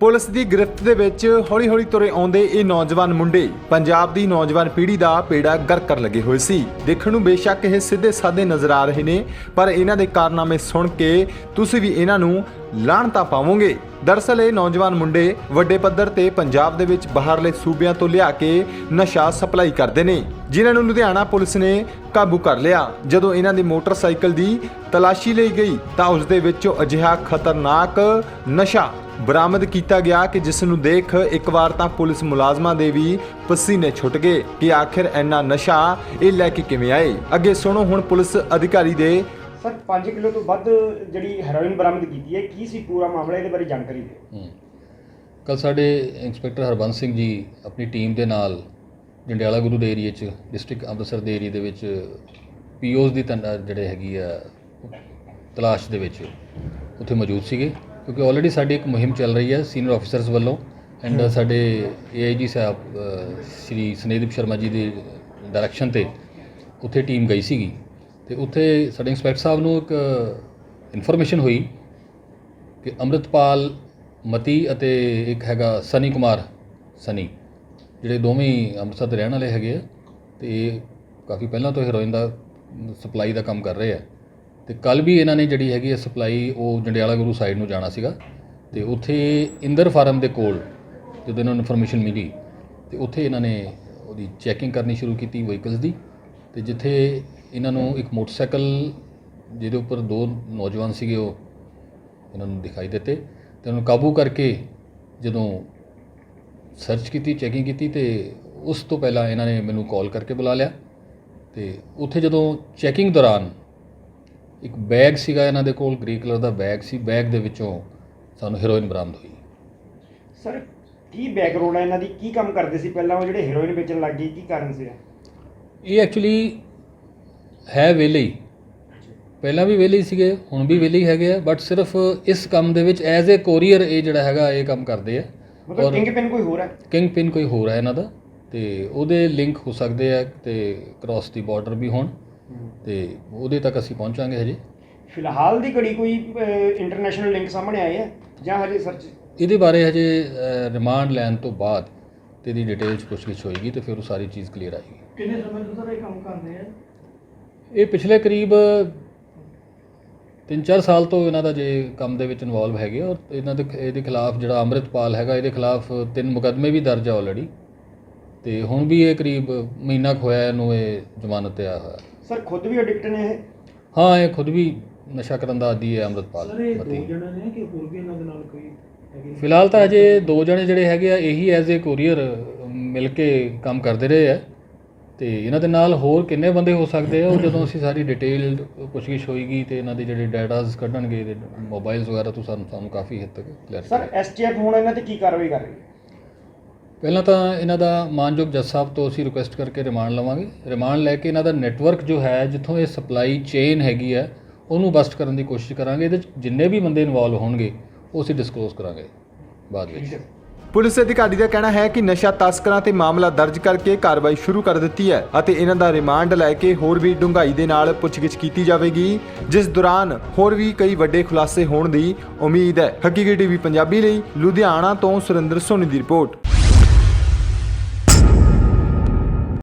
Police ਦੀ ਗ੍ਰਿਫਤ ਦੇ ਵਿੱਚ ਹੌਲੀ-ਹੌਲੀ ਤੁਰੇ ਆਉਂਦੇ ਇਹ ਨੌਜਵਾਨ ਮੁੰਡੇ। ਪੰਜਾਬ ਦੀ ਨੌਜਵਾਨ ਪੀੜ੍ਹੀ ਦਾ ਪੇੜਾ ਗਰ ਕਰ ਲੱਗੇ ਹੋਏ ਸੀ। ਦੇਖਣ ਨੂੰ ਬੇਸ਼ੱਕ ਇਹ ਸਿੱਧੇ ਸਾਦੇ ਨਜ਼ਰ ਆ ਰਹੇ ਨੇ, ਪਰ ਇਹਨਾਂ ਦੇ ਕਾਰਨਾਮੇ ਸੁਣ ਕੇ ਤੁਸੀਂ ਵੀ ਇਹਨਾਂ ਨੂੰ ਲਾਹਣਤਾ ਪਾਵੋਗੇ। ਦਰਅਸਲ ਇਹ ਨੌਜਵਾਨ ਮੁੰਡੇ ਵੱਡੇ ਪੱਧਰ ਤੇ ਪੰਜਾਬ ਦੇ ਵਿੱਚ ਬਾਹਰਲੇ ਸੂਬਿਆਂ ਤੋਂ ਲਿਆ ਕੇ ਨਸ਼ਾ ਸਪਲਾਈ ਕਰਦੇ ਨੇ। ਜਿਨ੍ਹਾਂ ਨੂੰ ਲੁਧਿਆਣਾ ਪੁਲਿਸ ਨੇ ਕਾਬੂ ਕਰ ਲਿਆ। ਜਦੋਂ ਇਹਨਾਂ ਦੀ ਮੋਟਰਸਾਈਕਲ ਦੀ ਤਲਾਸ਼ੀ ਲਈ ਗਈ, ਤਾਂ ਉਸ ਦੇ ਵਿੱਚੋਂ ਅਜਿਹਾ ਖਤਰਨਾਕ ਨਸ਼ਾ ਬਰਾਮਦ ਕੀਤਾ ਗਿਆ ਕਿ ਜਿਸ ਨੂੰ ਦੇਖ ਇੱਕ ਵਾਰ ਤਾਂ ਪੁਲਿਸ ਮੁਲਾਜ਼ਮਾਂ ਦੇ ਵੀ ਪਸੀਨੇ ਛੁੱਟ ਗਏ ਕਿ ਆਖਿਰ ਇੰਨਾ ਨਸ਼ਾ ਇਹ ਲੈ ਕੇ ਕਿਵੇਂ ਆਏ। ਅੱਗੇ ਸੁਣੋ ਹੁਣ ਪੁਲਿਸ ਅਧਿਕਾਰੀ ਦੇ ਸਰ 5 ਕਿਲੋ ਤੋਂ ਵੱਧ ਜਿਹੜੀ ਹੈਰੋਇਨ ਬਰਾਮਦ ਕੀਤੀ ਹੈ ਕੀ ਸੀ ਪੂਰਾ ਮਾਮਲਾ? ਇਹਦੇ ਬਾਰੇ ਜਾਣਕਾਰੀ ਦਿਓ। ਕੱਲ ਸਾਡੇ ਇੰਸਪੈਕਟਰ ਹਰਬੰਸ ਸਿੰਘ ਜੀ ਆਪਣੀ ਟੀਮ ਦੇ ਨਾਲ ਜੰਡਿਆਲਾ ਗੁਰੂ ਦੇ ਏਰੀਏ 'ਚ ਡਿਸਟ੍ਰਿਕਟ ਅੰਮ੍ਰਿਤਸਰ ਦੇ ਏਰੀਏ ਦੇ ਵਿੱਚ ਪੀਓਜ਼ ਦੀ ਜਿਹੜੇ ਹੈਗੀ ਆ ਤਲਾਸ਼ ਦੇ ਵਿੱਚ ਉੱਥੇ ਮੌਜੂਦ ਸੀਗੇ। ਕਿਉਂਕਿ ਆਲਰੇਡੀ ਸਾਡੀ ਇੱਕ ਮੁਹਿੰਮ ਚੱਲ ਰਹੀ ਹੈ ਸੀਨੀਅਰ ਆਫੀਸਰਸ ਵੱਲੋਂ ਐਂਡ ਸਾਡੇ ਏਆਈਜੀ ਸਾਹਿਬ ਸ਼੍ਰੀ ਸਨੇਹਦੀਪ ਸ਼ਰਮਾ ਜੀ ਦੀ ਡਾਇਰੈਕਸ਼ਨ ਤੇ ਉੱਥੇ ਟੀਮ ਗਈ ਸੀਗੀ। ਤੇ ਉੱਥੇ ਸਾਡੇ ਇੰਸਪੈਕਟਰ ਸਾਹਿਬ ਨੂੰ ਇੱਕ ਇਨਫੋਰਮੇਸ਼ਨ ਹੋਈ ਕਿ ਅੰਮ੍ਰਿਤਪਾਲ ਮਤੀ ਅਤੇ ਇੱਕ ਹੈਗਾ ਸਨੀ ਕੁਮਾਰ ਸਨੀ, ਜਿਹੜੇ ਦੋਵੇਂ ਅੰਮ੍ਰਿਤਸਰ ਦੇ ਰਹਿਣ ਵਾਲੇ ਹੈਗੇ ਆ ਤੇ ਕਾਫੀ ਪਹਿਲਾਂ ਤੋਂ ਹੀਰੋਇਨ ਦਾ ਸਪਲਾਈ ਦਾ ਕੰਮ ਕਰ ਰਹੇ ਆ। ਤੇ ਕੱਲ ਵੀ ਇਹਨਾਂ ਨੇ ਜਿਹੜੀ ਹੈਗੀ ਹੈ ਸਪਲਾਈ ਉਹ ਜੰਡਿਆਲਾ ਗੁਰੂ ਸਾਈਡ ਨੂੰ ਜਾਣਾ ਸੀਗਾ ਤੇ ਉੱਥੇ ਇੰਦਰ ਫਾਰਮ ਦੇ ਕੋਲ ਜਦੋਂ ਇਹਨਾਂ ਨੂੰ ਇਨਫੋਰਮੇਸ਼ਨ ਮਿਲੀ ਤੇ ਉੱਥੇ ਇਹਨਾਂ ਨੇ ਉਹਦੀ ਚੈਕਿੰਗ ਕਰਨੀ ਸ਼ੁਰੂ ਕੀਤੀ ਵਹੀਕਲਸ ਦੀ ਤੇ ਜਿੱਥੇ ਇਹਨਾਂ ਨੂੰ ਇੱਕ ਮੋਟਰਸਾਈਕਲ ਜਿਹਦੇ ਉੱਪਰ ਦੋ ਨੌਜਵਾਨ ਸੀਗੇ ਉਹ ਇਹਨਾਂ ਨੂੰ ਦਿਖਾਈ ਦਿੱਤੇ ਤੇ ਉਹਨੂੰ ਕਾਬੂ ਕਰਕੇ ਜਦੋਂ ਸਰਚ ਕੀਤੀ ਚੈਕਿੰਗ ਕੀਤੀ ਤੇ ਉਸ ਤੋਂ ਪਹਿਲਾਂ ਇਹਨਾਂ ਨੇ ਮੈਨੂੰ ਕਾਲ ਕਰਕੇ ਬੁਲਾ ਲਿਆ ਤੇ ਉੱਥੇ ਜਦੋਂ ਚੈਕਿੰਗ ਦੌਰਾਨ ਇੱਕ ਬੈਗ ਸੀਗਾ ਇਹਨਾਂ ਦੇ ਕੋਲ ਗ੍ਰੇ ਕਲਰ ਦਾ ਬੈਗ ਸੀ ਬੈਗ ਦੇ ਵਿੱਚੋਂ ਸਾਨੂੰ ਹੈਰੋਇਨ ਬਰਾਮਦ ਹੋਈ। ਸਰ ਕੀ ਬੈਕਗ੍ਰਾਉਂਡ ਹੈ ਇਹਨਾਂ ਦੀ? ਕੀ ਕੰਮ ਕਰਦੇ ਸੀ? ਪਹਿਲਾਂ ਉਹ ਜਿਹੜੇ ਹੈਰੋਇਨ ਵੇਚਣ ਲੱਗ ਗਏ ਕੀ ਕਾਰਨ ਸੀ ਇਹ ਐਕਚੁਅਲੀ ਹੈ ਵਿਹਲੇ ਪਹਿਲਾਂ ਵੀ ਵਿਹਲੇ ਸੀਗੇ ਹੁਣ ਵੀ ਵਿਹਲੇ ਹੈਗੇ ਆ। ਬਟ ਸਿਰਫ ਇਸ ਕੰਮ ਦੇ ਵਿੱਚ ਐਜ਼ ਅ ਕੋਰੀਅਰ ਇਹ ਜਿਹੜਾ ਹੈਗਾ ਇਹ ਕੰਮ ਕਰਦੇ ਆ। ਮਤਲਬ ਕਿੰਗ ਪਿਨ ਕੋਈ ਹੋਰ ਹੈ? ਕਿੰਗ ਪਿਨ ਕੋਈ ਹੋਰ ਹੈ ਇਹਨਾਂ ਦਾ। ਤੇ ਉਹਦੇ ਲਿੰਕ ਹੋ ਸਕਦੇ ਆ ਤੇ ਕ੍ਰਾਸ ਦੀ ਬਾਰਡਰ ਵੀ ਹੋਣ। ਤੇ ਉਹਦੇ ਤੱਕ ਅਸੀਂ ਪਹੁੰਚਾਂਗੇ ਹਜੇ। ਫਿਲਹਾਲ ਦੀ ਘੜੀ ਕੋਈ ਇੰਟਰਨੈਸ਼ਨਲ ਲਿੰਕ ਸਾਹਮਣੇ ਆਏ ਹੈ? ਜਾਂ ਹਜੇ ਸਰਚ ਇਹਦੇ ਬਾਰੇ ਹਜੇ ਰਿਮਾਂਡ ਲੈਣ ਤੋਂ ਬਾਅਦ ਤੇ ਇਹਦੀ ਡਿਟੇਲ ਚ ਪੁੱਛਗਿੱਛ ਹੋਏਗੀ ਤੇ ਫਿਰ ਉਹ ਸਾਰੀ ਚੀਜ਼ ਕਲੀਅਰ ਆਏਗੀ। ਕਿੰਨੇ ਸਮੇਂ ਤੋਂ ਸਰ ਇਹ ਕੰਮ ਕਰਦੇ ਆ? ਇਹ ਪਿਛਲੇ ਕਰੀਬ 3-4 ਸਾਲ ਤੋਂ ਇਹਨਾਂ ਦਾ ਜੇ ਕੰਮ ਦੇ ਵਿੱਚ ਇਨਵੋਲਵ ਹੈਗੇ ਔਰ ਇਹਨਾਂ ਦੇ ਇਹਦੇ ਖਿਲਾਫ ਜਿਹੜਾ ਅੰਮ੍ਰਿਤਪਾਲ ਹੈਗਾ ਇਹਦੇ ਖਿਲਾਫ ਤਿੰਨ ਮੁਕੱਦਮੇ ਵੀ ਦਰਜ ਆ ਆਲਰੇਡੀ ਤੇ ਹੁਣ ਵੀ ਇਹ ਕਰੀਬ ਮਹੀਨਾ ਕੁ ਹੋਇਆ ਇਹਨੂੰ ਇਹ ਜ਼ਮਾਨਤ ਤੇ ਆਇਆ ਹੋਇਆ। ਸਰ ਖੁਦ ਵੀ ਐਡਿਕਟ ਨੇ ਇਹ? ਹਾਂ ਇਹ ਖੁਦ ਵੀ ਨਸ਼ਾ ਕਰਨ ਦਾ ਆਦੀ ਹੈ ਅੰਮ੍ਰਿਤਪਾਲ ਮਤੀ ਜਣੇ ਨੇ ਕਿ ਹੋਰ ਵੀ ਇਹਨਾਂ ਦੇ ਨਾਲ ਕੋਈ ਹੈਗੇ ਫਿਲਹਾਲ ਤਾਂ ਅਜੇ ਦੋ ਜਣੇ ਜਿਹੜੇ ਹੈਗੇ ਆ ਇਹੀ ਐਜ਼ ਏ ਕੋਰੀਅਰ ਮਿਲ ਕੇ ਕੰਮ ਕਰਦੇ ਰਹੇ ਆ। ਤੇ ਇਹਨਾਂ ਦੇ ਨਾਲ ਹੋਰ ਕਿੰਨੇ ਬੰਦੇ ਹੋ ਸਕਦੇ ਆ? ਉਹ ਜਦੋਂ ਅਸੀਂ ਸਾਰੀ ਡਿਟੇਲ ਪੁੱਛਗਿੱਛ ਹੋਏਗੀ ਤੇ ਇਹਨਾਂ ਦੇ ਜਿਹੜੇ ਡਾਟਾਸ ਕੱਢਣਗੇ ਤੇ ਮੋਬਾਈਲਸ ਵਗੈਰਾ ਤੋਂ ਸਾਨੂੰ ਸਾਨੂੰ ਕਾਫੀ ਹੱਦ ਤੱਕ ਸਰ ਕਲੀਅਰ ਐਸਟੀਐਫ ਹੁਣ ਇਹਨਾਂ ਤੇ ਕੀ ਕਾਰਵਾਈ ਕਰ ਰਹੀ ਹੈ? ਪਹਿਲਾਂ ਤਾਂ ਇਹਨਾਂ ਦਾ ਮਾਨਯੋਗ ਜੱਜ ਸਾਹਿਬ ਤੋਂ ਅਸੀਂ ਰਿਕੁਐਸਟ ਕਰਕੇ ਰਿਮਾਂਡ ਲਵਾਂਗੇ। ਰਿਮਾਂਡ ਲੈ ਕੇ ਇਹਨਾਂ ਦਾ ਨੈਟਵਰਕ ਜੋ ਹੈ ਜਿੱਥੋਂ ਇਹ ਸਪਲਾਈ ਚੇਨ ਹੈਗੀ ਹੈ ਉਹਨੂੰ ਬਸਟ ਕਰਨ ਦੀ ਕੋਸ਼ਿਸ਼ ਕਰਾਂਗੇ। ਇਹਦੇ ਜਿੰਨੇ ਵੀ ਬੰਦੇ ਇਨਵੋਲਵ ਹੋਣਗੇ ਉਹ ਅਸੀਂ ਡਿਸਕਲੋਜ਼ ਕਰਾਂਗੇ ਬਾਅਦ ਵਿੱਚ। ਪੁਲਿਸ ਅਧਿਕਾਰੀ ਦਾ ਕਹਿਣਾ ਹੈ ਕਿ ਨਸ਼ਾ ਤਸਕਰਾਂ ਤੇ ਮਾਮਲਾ ਦਰਜ ਕਰਕੇ ਕਾਰਵਾਈ ਸ਼ੁਰੂ ਕਰ ਦਿੱਤੀ ਹੈ ਅਤੇ ਇਹਨਾਂ ਦਾ ਰਿਮਾਂਡ ਲੈ ਕੇ ਹੋਰ ਵੀ ਡੂੰਘਾਈ ਦੇ ਨਾਲ ਪੁੱਛਗਿੱਛ ਕੀਤੀ ਜਾਵੇਗੀ, ਜਿਸ ਦੌਰਾਨ ਹੋਰ ਵੀ ਕਈ ਵੱਡੇ ਖੁਲਾਸੇ ਹੋਣ ਦੀ ਉਮੀਦ ਹੈ। ਹਕੀਕੀ ਟੀਵੀ ਪੰਜਾਬੀ ਲਈ ਲੁਧਿਆਣਾ ਤੋਂ ਸੁਰਿੰਦਰ ਸੋਨੀ ਦੀ ਰਿਪੋਰਟ।